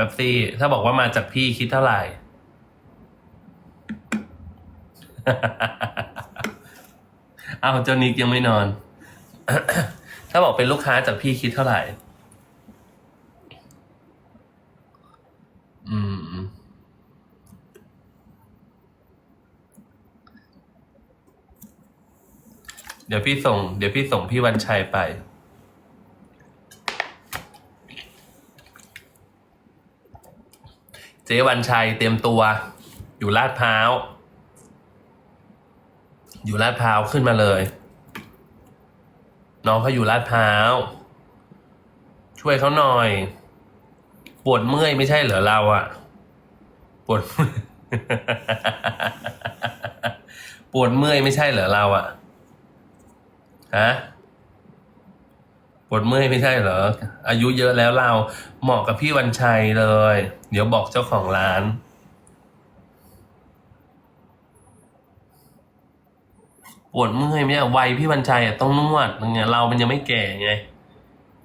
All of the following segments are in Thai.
ป๊บซี่ ถ้าบอกว่ามาจากพี่คิดเท่าไหร่ เอาเจ้านิกยังไม่นอน ถ้าบอกเป็นลูกค้าจากพี่คิดเท่าไหร่ อืมเดี๋ยวพี่ส่ง เดี๋ยวพี่ส่งพี่วันชัยไป จ๊วันชัยเตรียมตัว อยู่ลาดพร้าว อยู่ลาดพร้าวขึ้นมาเลย น้องเขาอยู่ลาดพร้าว ช่วยเขาหน่อย ปวดเมื่อยไม่ใช่เหรอเราอะปวดปวดเมื่อยไม่ใช่เหรอเราอะฮะ ปวดเมื่อยไม่ใช่เหรอ อายุเยอะแล้วเราเหมาะกับพี่วันชัยเลย เดี๋ยวบอกเจ้าของร้านปวดเมื่อยไหมอะวัยพี่วันชัยต้องนวดไงเรามันยังไม่แก่ไง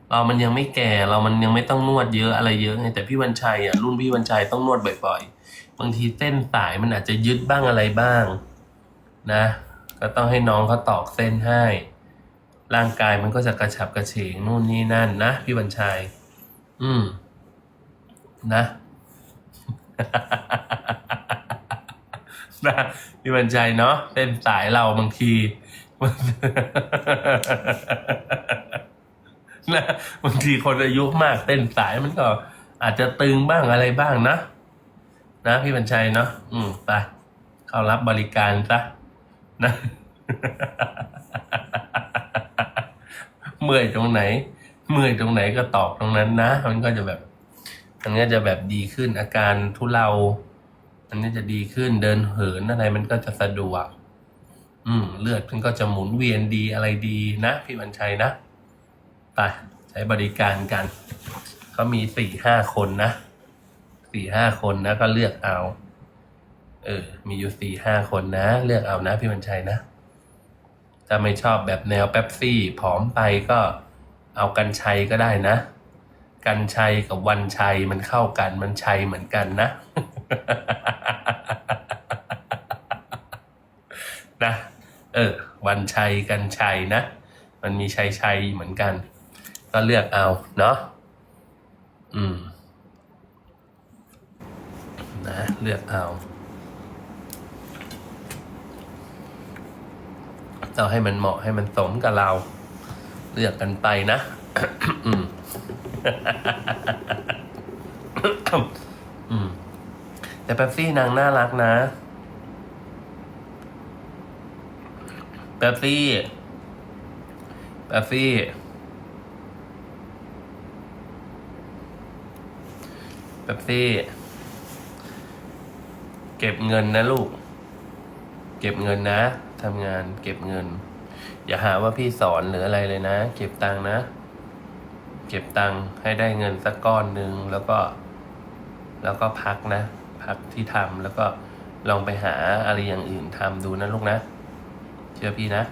เรามันยังไม่แก่เรามันยังไม่ต้องนวดเยอะอะไรเยอะไงแต่พี่วันชัยอะรุ่นพี่วันชัยต้องนวดบ่อยๆบางทีเส้นสายมันอาจจะยึดบ้างอะไรบ้าง นะ ก็ต้องให้น้องเขาตอกเส้นให้ ร่างกายมันก็จะกระฉับกระเฉงนู่นนี่นั่นนะพี่วันชัย อืม นะนะพี่วันชัยเนาะเส้นสายเราบางทีนะบางทีคนอายุมากเต้นสายมันก็ อาจจะตึงบ้างอะไรบ้างนะนะพี่บัญชัยเนาะอืมไปเข้ารับบริการซะนะ เมื่อยตรงไหน เมื่อยตรงไหนก็ตอกตรงนั้นนะ มันก็จะแบบ มันก็จะแบบดีขึ้นอาการทุเลา มันก็จะดีขึ้นเดินเหินอะไรมันก็จะสะดวก อืม เลือดมันก็จะหมุนเวียนดีอะไรดีนะพี่บัญชัยนะไปใช้บริการกันเขามีสี่ห้าคนนะสี่ห้าคนนะก็เลือกเอา เออ มีอยู่สี่ห้าคนนะ เลือกเอานะพี่บัญชัยนะ ถ้าไม่ชอบแบบแนวแป๊บซี่ผอมไปก็เอากันชัยก็ได้นะ กันชัยกับวันชัยมันเข้ากันมันชัยเหมือนกันนะนะเออวันชัยกันชัยนะ มันมีชัยชัยเหมือนกัน ก็เลือกเอาเนาะอืมนะเลือกเอา เอาให้มันเหมาะให้มันสมกับเรา เลือกกันไปนะอืมแต่แป๊บซี่นางน่ารักนะ แป๊บซี่ แป๊บซี่ แป๊บซี่ เก็บเงินนะลูก เก็บเงินนะ ทำงานเก็บเงิน อย่าหาว่าพี่สอนหรืออะไรเลยนะ เก็บตังนะ เก็บตังให้ได้เงินสักก้อนหนึ่งแล้วก็ แล้วก็พักนะ พักที่ทำแล้วก็ลองไปหาอะไรอย่างอื่นทำดูนะลูกนะ เชื่อพี่นะ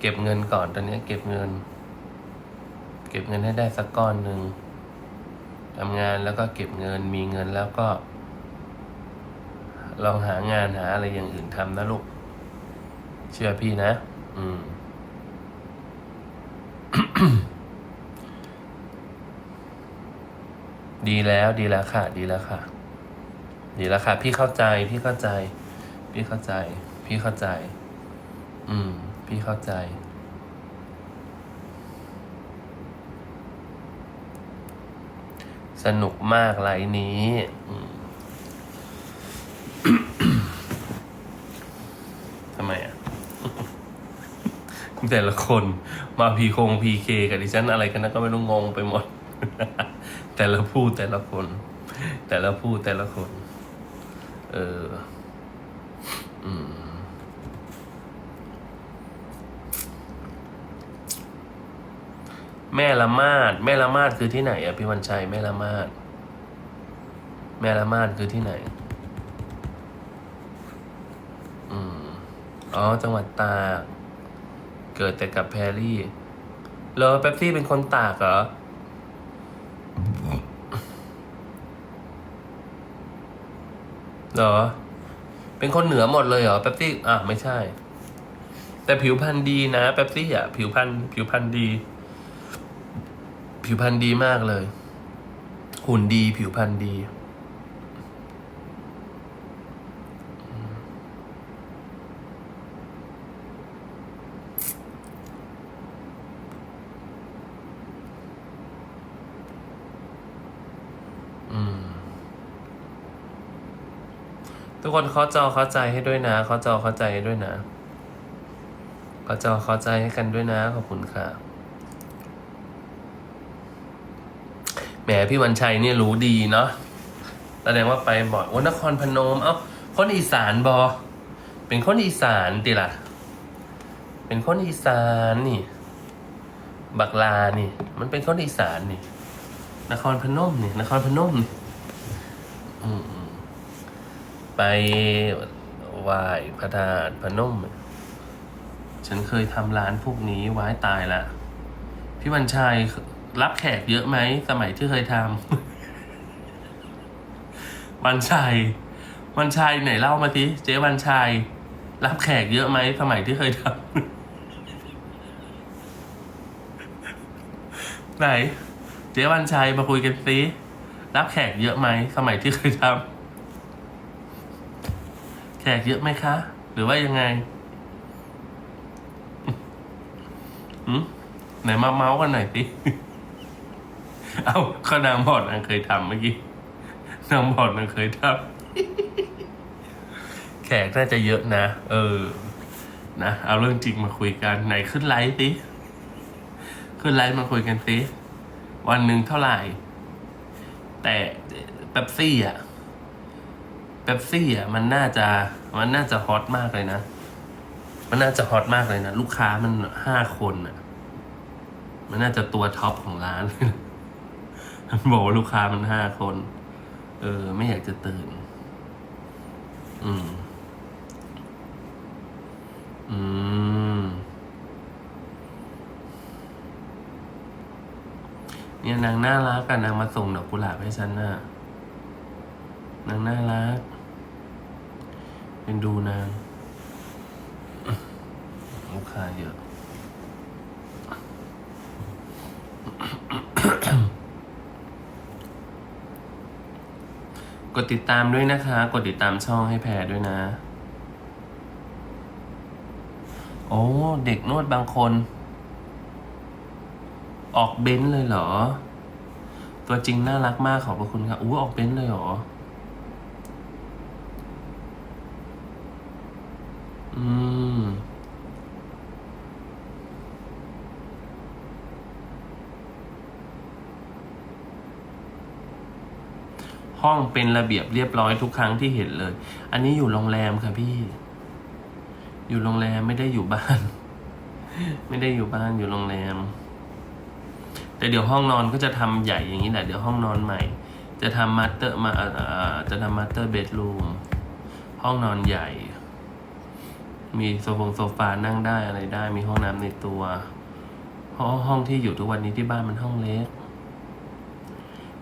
เก็บเงินก่อนตอนนี้เก็บเงิน เก็บเงินให้ได้สักก้อนหนึ่งทำงานแล้วก็เก็บเงินมีเงินแล้วก็ ลองหางานหาอะไรอย่างอื่นทำนะลูก เชื่อพี่นะ อืม ดีแล้วดีแล้วค่ะ ดีแล้วค่ะ ดีแล้วค่ะ พี่เข้าใจ พี่เข้าใจ พี่เข้าใจ พี่เข้าใจ อืม พี่เข้าใจสนุกมากไลน์นี้อืม ทำไมอะ แต่ละคนมาพีคงพีเคกับดิฉันอะไรกันนะก็ไม่รู้งงไปหมด แต่ละผู้แต่ละคน แต่ละผู้แต่ละคน เอออืมแม่ละมาดแม่ละมาดคือที่ไหนอะพี่วันชัยแม่ละมาดแม่ละมาดคือที่ไหน อืมอ๋อจังหวัดตาก เกิดแต่กับแพรรี่เหรอเป๊ปซี่เป็นคนตากเหรอเหรอ เป็นคนเหนือหมดเลยเหรอเป๊ปซี่อะไม่ใช่ แต่ผิวพรรณดีนะเป๊ปซี่อะ ผิวพรรณผิวพรรณดี ผิวพรรณดีมากเลย หุ่นดีผิวพรรณดี ทุกคนเคาะจอเข้าใจให้ด้วยนะเคาะจอเข้าใจให้ด้วยนะเคาะจอเข้าใจให้กันด้วยนะ ขอบคุณค่ะแหมพี่วันชัยเนี่ยรู้ดีเนาะแสดงว่าไปบ่อยโอ้นครพนม เอ้าคนอีสานบอเป็นคนอีสานติล่ะ เป็นคนอีสานนี่ บักลานี่ มันเป็นคนอีสานนี่ นครพนมนี่ นครพนมนี่อืม ไปไหว้พระธาตุพนม ฉันเคยทำร้านพวกนี้ไว้ตายละพี่วันชัยรับแขกเยอะไหม สมัยที่เคยทำวันชัยวันชัยไหนเล่ามาทีเจ๊วันชัยรับแขกเยอะไหมสมัยที่เคยทำไหน เจ๊วันชัยมาคุยกันสิรับแขกเยอะไหมสมัยที่เคยทำ แขกเยอะไหมคะ หรือว่ายังไงหืมไหนมาเมาส์กันหน่อยสิเอาก็นางบอดนางเคยทำเมื่อกี้นางบอดนางเคยทำแขกน่าจะเยอะนะ เออ นะ เอาเรื่องจริงมาคุยกัน ไหนขึ้นไลฟ์สิขึ้นไลฟ์มาคุยกันสิวันหนึ่งเท่าไหร่ แต่เป๊ปซี่อะ ป๊ปซี่อะมันน่าจะมันน่าจะฮอตมากเลยนะ มันน่าจะฮอตมากเลยนะ ลูกค้ามันห้าคนอะ มันน่าจะตัวท็อปของร้านมันบอกว่าลูกค้ามันห้าคน เออ ไม่อยากจะตื่น อืม อืม เนี่ยนางน่ารักกันนางมาส่งดอกกุหลาบให้ฉันน่ะนางน่ารัก เป็นดูนางลูกค้าเยอะกดติดตามด้วยนะคะ กดติดตามช่องให้แพรด้วยนะ โอ้ เด็กนวดบางคน ออกเบนซ์เลยเหรอ ตัวจริงน่ารักมากขอบพระคุณครับอู้ออกเบนซ์เลยเหรอ อืม ห้องเป็นระเบียบเรียบร้อยทุกครั้งที่เห็นเลย อันนี้อยู่โรงแรมค่ะพี่ อยู่โรงแรมไม่ได้อยู่บ้าน ไม่ได้อยู่บ้านอยู่โรงแรม แต่เดี๋ยวห้องนอนก็จะทำใหญ่อย่างนี้แหละเดี๋ยวห้องนอนใหม่ จะทำมาสเตอร์มาจะทำมาสเตอร์เบดรูมห้องนอนใหญ่ มีโซฟงโซฟานั่งได้อะไรได้ มีห้องน้ำในตัว เพราะห้องที่อยู่ทุกวันนี้ที่บ้านมันห้องเล็ก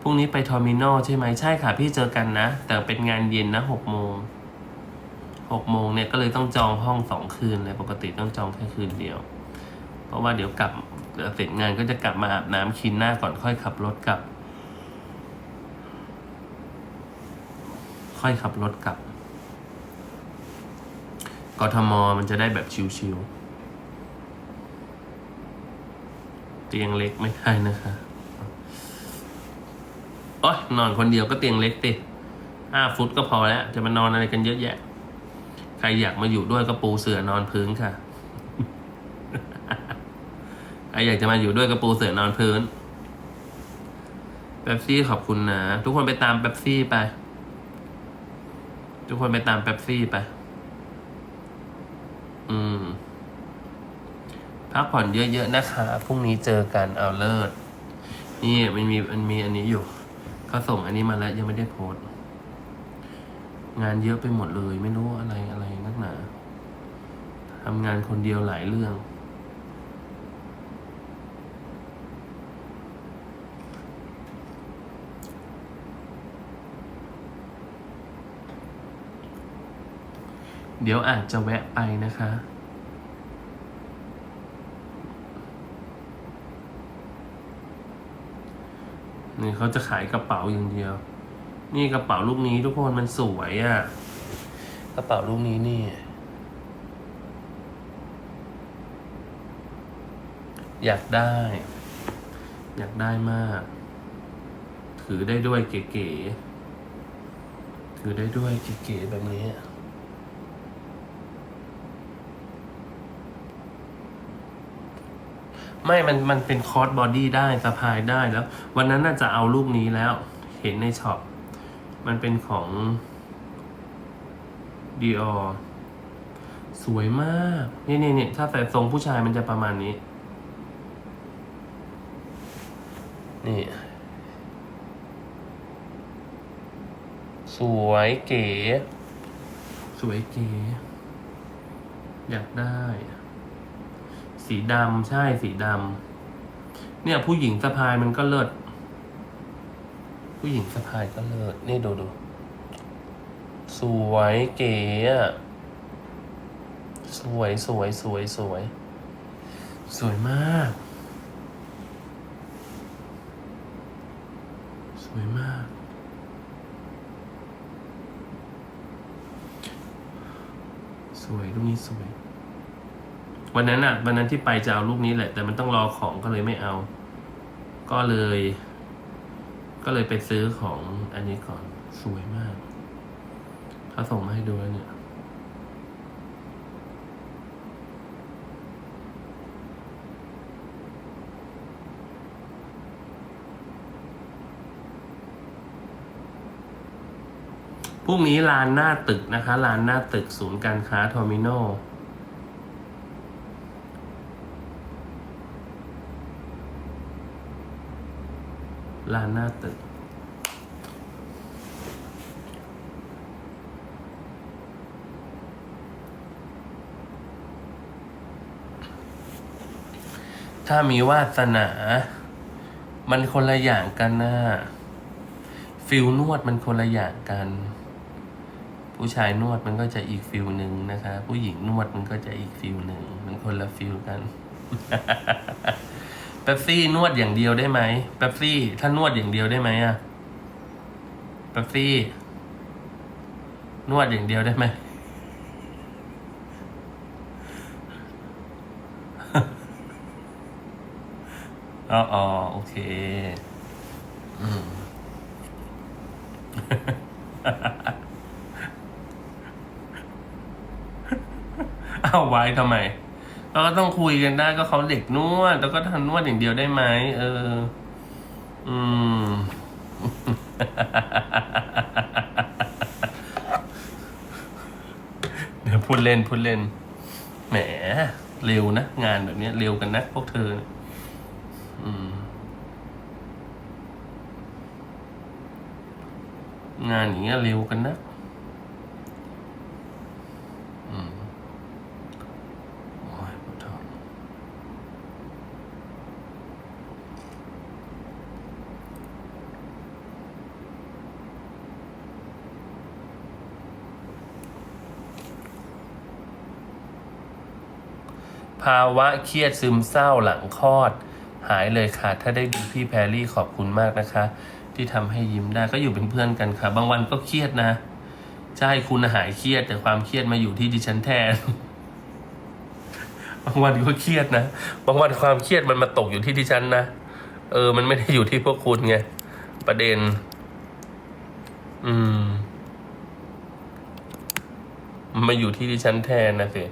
พรุ่งนี้ไปทอร์มินอลใช่ไหมใช่ค่ะ พี่เจอกันนะ แต่เป็นงานเย็นนะหกโมงหกโมงเนี่ยก็เลยต้องจองห้องสองคืนเลยปกติต้องจองแค่คืนเดียว เพราะว่าเดี๋ยวกลับเสร็จงานก็จะกลับมาอาบน้ำคินหน้าก่อนค่อยขับรถกลับ ค่อยขับรถกลับ กทมมันจะได้แบบชิวๆเตียงเล็กไม่ได้นะคะโอ๊ยนอนคนเดียวก็เตียงเล็กติห้าฟุตก็พอแล้ว จะมานอนอะไรกันเยอะแยะ ใครอยากมาอยู่ด้วยก็ปูเสื่อนอนพื้นค่ะใครอยากจะมาอยู่ด้วยก็ปูเสื่อนอนพื้นเป๊ปซี่ขอบคุณนะ ทุกคนไปตามเป๊ปซี่ไป ทุกคนไปตามเป๊ปซี่ไป อืม พักผ่อนเยอะๆนะคะ พรุ่งนี้เจอกันเอาเลิศ นี่มันมีมันมีอันนี้อยู่ เขาส่งอันนี้มาแล้วยังไม่ได้โพสงานเยอะไปหมดเลย ไม่รู้อะไรอะไรนักหนาทำงานคนเดียวหลายเรื่อง เดี๋ยวอาจจะแวะไปนะคะ นี่เขาจะขายกระเป๋าอย่างเดียว นี่กระเป๋าลูกนี้ทุกคนมันสวยอะ่ะ กระเป๋าลูกนี้นี่ อยากได้ อยากได้มาก ถือได้ด้วยเก๋ๆ ถือได้ด้วยเก๋ๆแบบนี้ ไม่มันมันเป็นคอร์สบอดี้ได้สะพายได้แล้ว วันนั้นน่าจะเอาลูกนี้แล้ว เห็นในช็อป มันเป็นของดีออสวยมาก นี่นี่นี่ถ้าใส่ทรงผู้ชายมันจะประมาณนี้ นี่ สวยเก๋ สวยเก๋ อยากได้ สีดำใช่สีดำเนี่ยผู้หญิงสะพายมันก็เลิศผู้หญิงสะพายก็เลิศนี่ดูดูสวยเก๋อะสวยสวยสวยสวย สวยมาก สวยมาก สวยลูกนี้สวย วันนั้นอะวันนั้นที่ไปจะเอาลูกนี้แหละ แต่มันต้องรอของก็เลยไม่เอา ก็เลย ก็เลยไปซื้อของอันนี้ก่อนสวยมากเขาส่งมาให้ดูแล้วเนี่ยพรุ่งนี้ลานหน้าตึกนะคะลานหน้าตึกศูนย์การค้าทอร์มินอล ลานหน้าตึก ถ้ามีวาสนา มันคนละอย่างกันนะฟิลนวดมันคนละอย่างกัน ผู้ชายนวดมันก็จะอีกฟิลหนึ่งนะคะ ผู้หญิงนวดมันก็จะอีกฟิลหนึ่ง มันคนละฟิลกัน เป๊ปซี่นวดอย่างเดียวได้ไหมเป๊ปซี่ ถ้านวดอย่างเดียวได้ไหมอะเป๊ปซี่ นวดอย่างเดียวได้ไหมอ๋อโอเค อืมเอาไว้ทำไม เราก็ต้องคุยกันได้ก็เขาเด็กนวด แล้วก็ทำนวดอย่างเดียวได้ไหมเออ อืม เดี๋ยวพูดเล่นพูดเล่น แหม เร็วนะ งานแบบนี้เร็วกันนะพวกเธอ อืม งานอย่างเงี้ยเร็วกันนะ อืมโอ้ยปวดท้องภาวะเครียดซึมเศร้าหลังคลอด หายเลยค่ะ ถ้าได้ดูพี่แพรรี่ขอบคุณมากนะคะ ที่ทำให้ยิ้มได้ก็อยู่เป็นเพื่อนกันค่ะ บางวันก็เครียดนะใช่คุณหายเครียด แต่ความเครียดมาอยู่ที่ดิฉันแทนบางวันก็เครียดนะบางวันความเครียดมันมาตกอยู่ที่ดิฉันนะเออ มันไม่ได้อยู่ที่พวกคุณไงประเด็น อืมมันมาอยู่ที่ดิฉันแทนนะสิ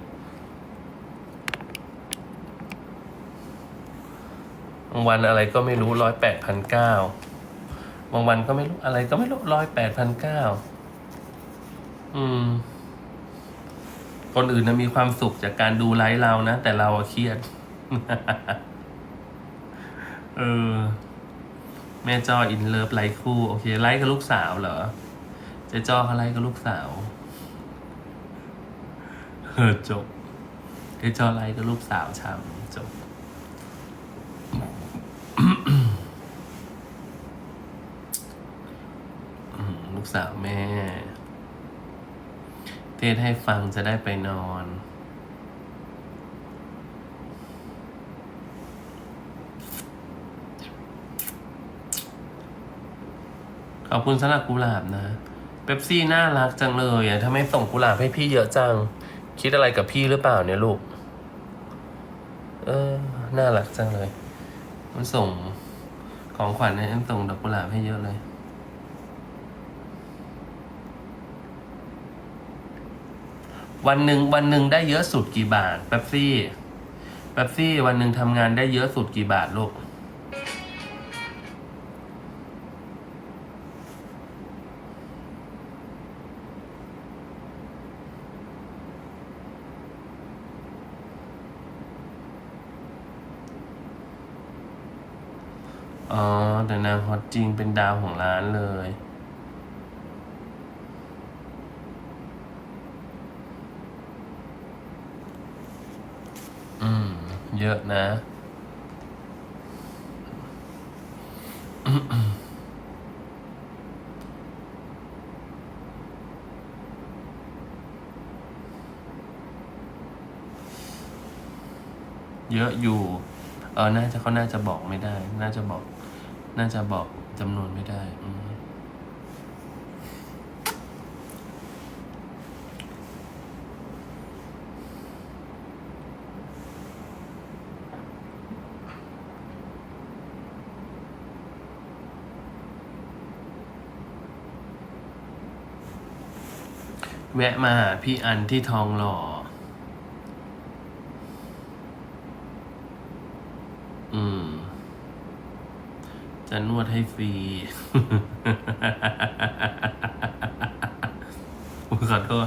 างวันอะไรก็ไม่รู้ร้อยแปดพันเก้าบางวันก็ไม่รู้อะไรก็ไม่รู้ร้อยแปดพันเก้าอืม คนอื่นนะมีความสุขจากการดูไลฟ์เรานะ แต่เราเครียด เออ แม่จออินเลิฟไลฟ์คู่ โอเค ไลฟ์กับลูกสาวเหรอเจ๊จอเขาไลฟ์กับลูกสาวเออจบเจ๊จอไลฟ์กับลูกสาวช้ำจบ อืมลูก สาวแม่ เทศให้ฟังจะได้ไปนอน ขอบคุณสำหรับกุหลาบนะเป๊ปซี่น่ารักจังเลยอะทำไมส่งกุหลาบให้พี่เยอะจัง คิดอะไรกับพี่หรือเปล่าเนี่ยลูก เออ น่ารักจังเลย มันส่งของขวัญให้ส่งดอกกุหลาบให้เยอะเลย วันหนึ่งวันหนึ่งได้เยอะสุดกี่บาท แป๊บซี่ แป๊บซี่วันหนึ่งทำงานได้เยอะสุดกี่บาทลูกอ๋อแต่นางฮอตจริงเป็นดาวของร้านเลย เยอะนะ เยอะอยู่ เออ น่าจะเขาน่าจะบอกไม่ได้ น่าจะบอก น่าจะบอกจำนวนไม่ได้ อืม แวะมาหาพี่อันที่ทองหล่อ อืม จะนวดให้ฟรีอุ๊ยขอโทษ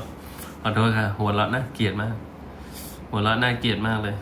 ขอโทษค่ะ หัวเราะน่าเกลียดมาก หัวเราะน่าเกลียดมากเลย